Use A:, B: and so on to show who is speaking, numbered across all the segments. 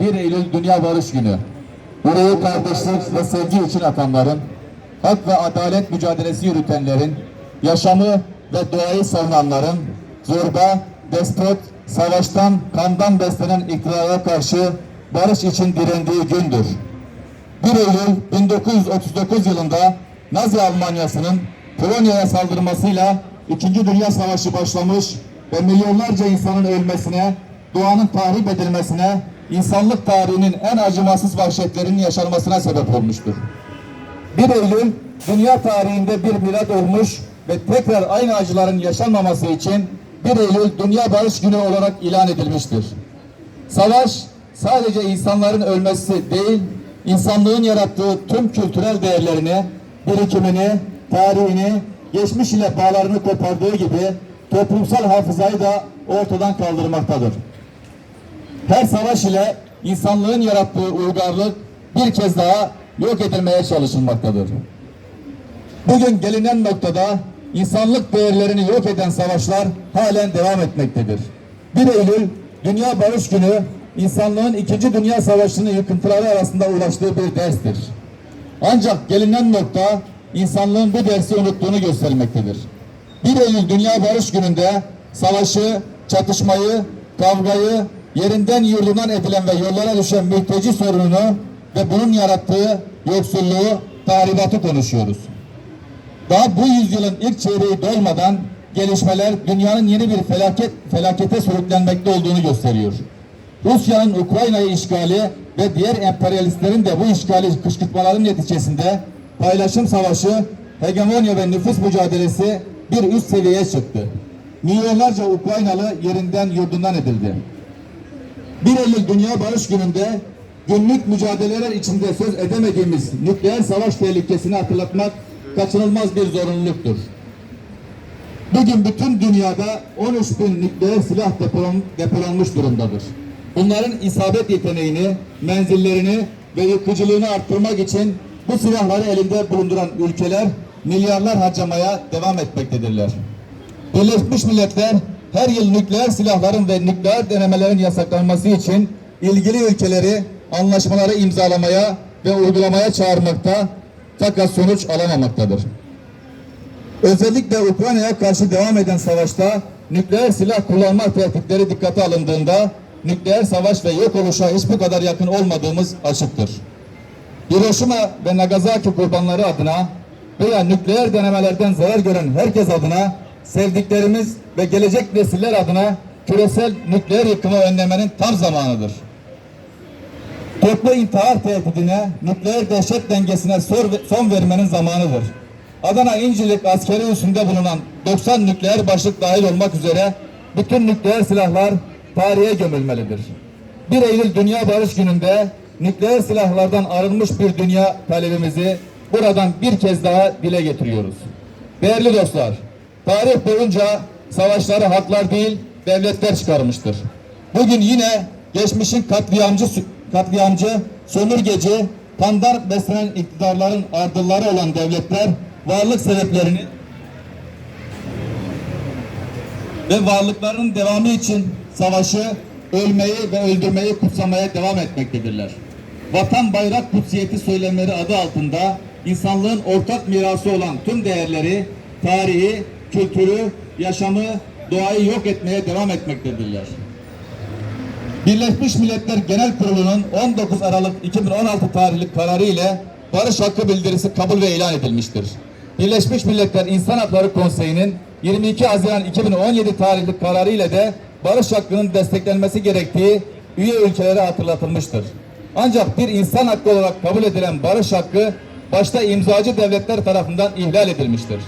A: 1 Eylül Dünya Barış Günü. Burayı kardeşlik ve sevgi için atanların, hak ve adalet mücadelesi yürütenlerin, yaşamı ve doğayı savunanların, zorba, despot, savaştan, kandan beslenen iktidara karşı barış için direndiği gündür. 1 Eylül 1939 yılında Nazi Almanyası'nın Polonya'ya saldırmasıyla İkinci Dünya Savaşı başlamış ve milyonlarca insanın ölmesine, doğanın tahrip edilmesine, insanlık tarihinin en acımasız vahşetlerinin yaşanmasına sebep olmuştur. 1 Eylül dünya tarihinde bir milat olmuş ve tekrar aynı acıların yaşanmaması için 1 Eylül Dünya Barış Günü olarak ilan edilmiştir. Savaş sadece insanların ölmesi değil, insanlığın yarattığı tüm kültürel değerlerini, birikimini, tarihini, geçmiş ile bağlarını kopardığı gibi toplumsal hafızayı da ortadan kaldırmaktadır. Her savaş ile insanlığın yarattığı uygarlık bir kez daha yok edilmeye çalışılmaktadır. Bugün gelinen noktada insanlık değerlerini yok eden savaşlar halen devam etmektedir. 1 Eylül Dünya Barış Günü insanlığın 2. Dünya Savaşı'nın yıkıntıları arasında ulaştığı bir derstir. Ancak gelinen nokta insanlığın bu dersi unuttuğunu göstermektedir. 1 Eylül Dünya Barış Günü'nde savaşı, çatışmayı, kavgayı, yerinden yurdundan edilen ve yollara düşen mülteci sorununu ve bunun yarattığı yoksulluğu, tahribatı konuşuyoruz. Daha bu yüzyılın ilk çeyreği dolmadan gelişmeler dünyanın yeni bir felaket felakete sürüklenmekte olduğunu gösteriyor. Rusya'nın Ukrayna'yı işgali ve diğer emperyalistlerin de bu işgali kışkırtmaların neticesinde paylaşım savaşı, hegemonya ve nüfus mücadelesi bir üst seviyeye çıktı. Milyonlarca Ukraynalı yerinden yurdundan edildi. 1 Eylül Dünya Barış Günü'nde günlük mücadeleler içinde söz edemediğimiz nükleer savaş tehlikesini hatırlatmak kaçınılmaz bir zorunluluktur. Bugün bütün dünyada 13 bin nükleer silah depolon, depolanmış durumdadır. Bunların isabet yeteneğini, menzillerini ve yıkıcılığını arttırmak için bu silahları elinde bulunduran ülkeler milyarlar harcamaya devam etmektedirler. Birleşmiş Milletler her yıl nükleer silahların ve nükleer denemelerin yasaklanması için ilgili ülkeleri anlaşmaları imzalamaya ve uygulamaya çağırmakta fakat sonuç alamamaktadır. Özellikle Ukrayna'ya karşı devam eden savaşta nükleer silah kullanma tehditleri dikkate alındığında nükleer savaş ve yok oluşa hiç bu kadar yakın olmadığımız açıktır. Hiroşima ve Nagasaki kurbanları adına veya nükleer denemelerden zarar gören herkes adına sevdiklerimiz ve gelecek nesiller adına küresel nükleer yıkımı önlemenin tam zamanıdır. Toplu intihar tehdidine, nükleer dehşet dengesine son vermenin zamanıdır. Adana İncilik askeri üssünde bulunan 90 nükleer başlık dahil olmak üzere bütün nükleer silahlar tarihe gömülmelidir. 1 Eylül Dünya Barış Günü'nde nükleer silahlardan arınmış bir dünya talebimizi buradan bir kez daha dile getiriyoruz. Değerli dostlar, tarih boyunca savaşları halklar değil devletler çıkarmıştır. Bugün yine geçmişin katliamcı katliamcı, sömürgeci, pandar beslenen iktidarların ardılları olan devletler varlık sebeplerini ve varlıklarının devamı için savaşı, ölmeyi ve öldürmeyi kutsamaya devam etmektedirler. Vatan bayrak kutsiyeti söylemleri adı altında insanlığın ortak mirası olan tüm değerleri, tarihi, kültürü, yaşamı, doğayı yok etmeye devam etmektedirler. Birleşmiş Milletler Genel Kurulu'nun 19 Aralık 2016 tarihli kararı ile barış hakkı bildirisi kabul ve ilan edilmiştir. Birleşmiş Milletler İnsan Hakları Konseyi'nin 22 Haziran 2017 tarihli kararı ile de barış hakkının desteklenmesi gerektiği üye ülkelere hatırlatılmıştır. Ancak bir insan hakkı olarak kabul edilen barış hakkı başta imzacı devletler tarafından ihlal edilmiştir.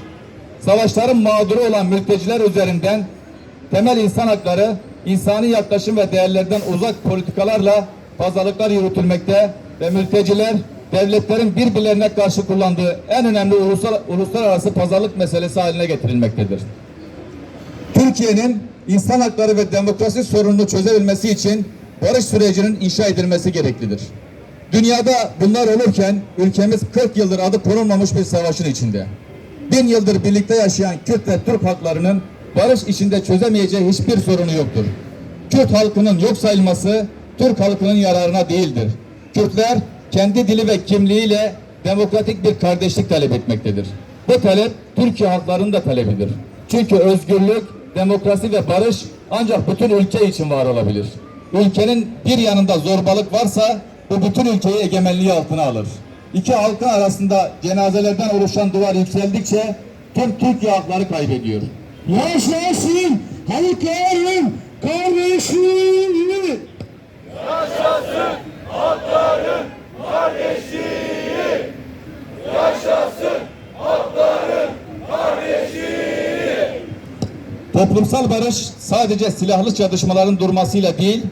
A: Savaşların mağduru olan mülteciler üzerinden temel insan hakları, insani yaklaşım ve değerlerden uzak politikalarla pazarlıklar yürütülmekte ve mülteciler devletlerin birbirlerine karşı kullandığı en önemli ulusal, uluslararası pazarlık meselesi haline getirilmektedir. Türkiye'nin insan hakları ve demokrasi sorununu çözebilmesi için barış sürecinin inşa edilmesi gereklidir. Dünyada bunlar olurken ülkemiz 40 yıldır adı konulmamış bir savaşın içinde. Bin yıldır birlikte yaşayan Kürt ve Türk halklarının barış içinde çözemeyeceği hiçbir sorunu yoktur. Kürt halkının yok sayılması Türk halkının yararına değildir. Kürtler kendi dili ve kimliğiyle demokratik bir kardeşlik talep etmektedir. Bu talep Türkiye halklarının da talebidir. Çünkü özgürlük, demokrasi ve barış ancak bütün ülke için var olabilir. Ülkenin bir yanında zorbalık varsa bu bütün ülkeyi egemenliği altına alır. İki halkın arasında cenazelerden oluşan duvar yükseldikçe tüm Türkiye halkları kaybediyor.
B: Yaşasın halkların kardeşliği.
A: Toplumsal barış sadece silahlı çatışmaların durmasıyla değil,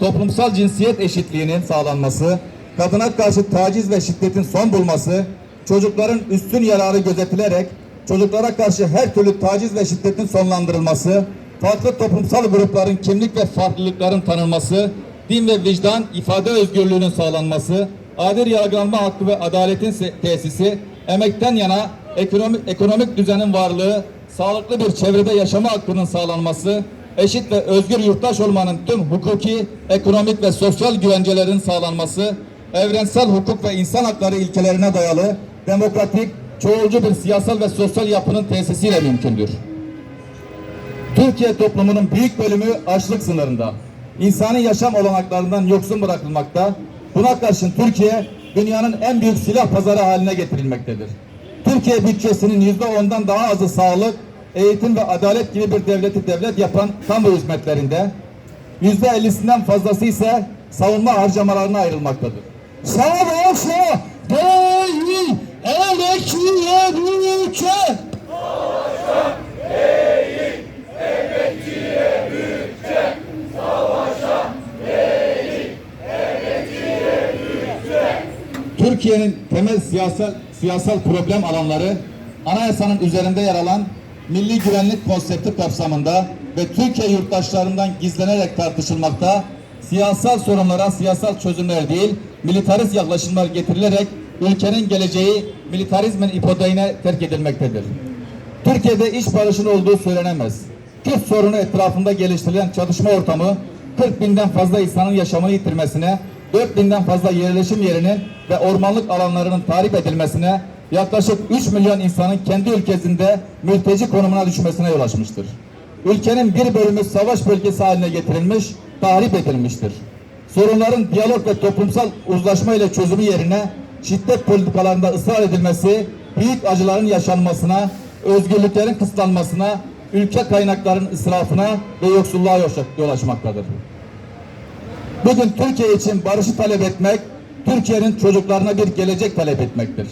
A: toplumsal cinsiyet eşitliğinin sağlanması, kadına karşı taciz ve şiddetin son bulması, çocukların üstün yararı gözetilerek çocuklara karşı her türlü taciz ve şiddetin sonlandırılması, farklı toplumsal grupların kimlik ve farklılıkların tanınması, din ve vicdan ifade özgürlüğünün sağlanması, adil yargılanma hakkı ve adaletin tesisi, emekten yana ekonomik, ekonomik düzenin varlığı, sağlıklı bir çevrede yaşama hakkının sağlanması, eşit ve özgür yurttaş olmanın tüm hukuki, ekonomik ve sosyal güvencelerin sağlanması, evrensel hukuk ve insan hakları ilkelerine dayalı, demokratik, çoğulcu bir siyasal ve sosyal yapının tesisiyle mümkündür. Türkiye toplumunun büyük bölümü açlık sınırında. İnsani yaşam olanaklarından yoksun bırakılmakta. Buna karşın Türkiye dünyanın en büyük silah pazarı haline getirilmektedir. Türkiye bütçesinin yüzde ondan daha azı sağlık, eğitim ve adalet gibi bir devleti devlet yapan kamu hizmetlerinde, yüzde ellisinden fazlası ise savunma harcamalarına ayrılmaktadır.
B: Savaşa değil bütçe.
A: Türkiye'nin temel siyasal siyasal problem alanları anayasanın üzerinde yer alan milli güvenlik konsepti kapsamında ve Türkiye yurttaşlarından gizlenerek tartışılmakta, siyasal sorunlara siyasal çözümler değil, militarist yaklaşımlar getirilerek ülkenin geleceği militarizmin ipoteğine terk edilmektedir. Türkiye'de iş barışının olduğu söylenemez. Kürt sorunu etrafında geliştirilen çatışma ortamı 40 binden fazla insanın yaşamını yitirmesine, 4 binden fazla yerleşim yerinin ve ormanlık alanlarının tahrip edilmesine, yaklaşık 3 milyon insanın kendi ülkesinde mülteci konumuna düşmesine yol açmıştır. Ülkenin bir bölümü savaş bölgesi haline getirilmiş, tahrip edilmiştir. Sorunların diyalog ve toplumsal uzlaşma ile çözümü yerine şiddet politikalarında ısrar edilmesi, büyük acıların yaşanmasına, özgürlüklerin kısıtlanmasına, ülke kaynaklarının israfına ve yoksulluğa yol açmaktadır. Bugün Türkiye için barışı talep etmek, Türkiye'nin çocuklarına bir gelecek talep etmektir.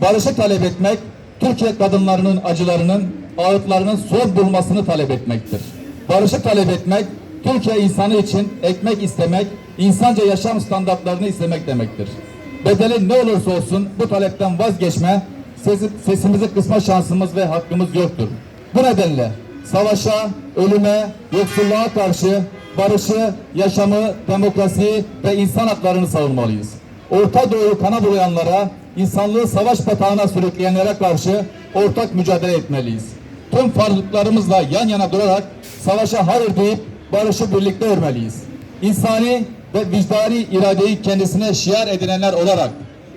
A: Barışı talep etmek, Türkiye kadınlarının acılarının, ağıtlarının son bulmasını talep etmektir. Barışı talep etmek, Türkiye insanı için ekmek istemek, insanca yaşam standartlarını istemek demektir. Bedeli ne olursa olsun bu talepten vazgeçme, sesi- sesimizi kısma şansımız ve hakkımız yoktur. Bu nedenle savaşa, ölüme, yoksulluğa karşı barışı, yaşamı, demokrasiyi ve insan haklarını savunmalıyız. Orta Doğu'yu kana bulayanlara, insanlığı savaş batağına sürükleyenlere karşı ortak mücadele etmeliyiz. Tüm varlıklarımızla yan yana durarak savaşa hayır deyip barışı birlikte örmeliyiz. İnsani ve vicdani iradeyi kendisine şiar edinenler olarak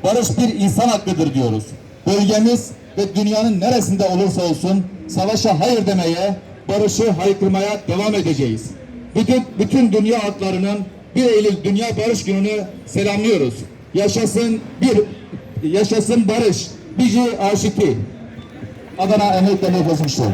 A: barış bir insan hakkıdır diyoruz. Bölgemiz ve dünyanın neresinde olursa olsun savaşa hayır demeye, barışı haykırmaya devam edeceğiz. Bütün, bütün dünya halklarının 1 Eylül Dünya Barış Günü'nü selamlıyoruz. Yaşasın bir, yaşasın barış. Bici aşıki. Adana Emek Demokrasi Show.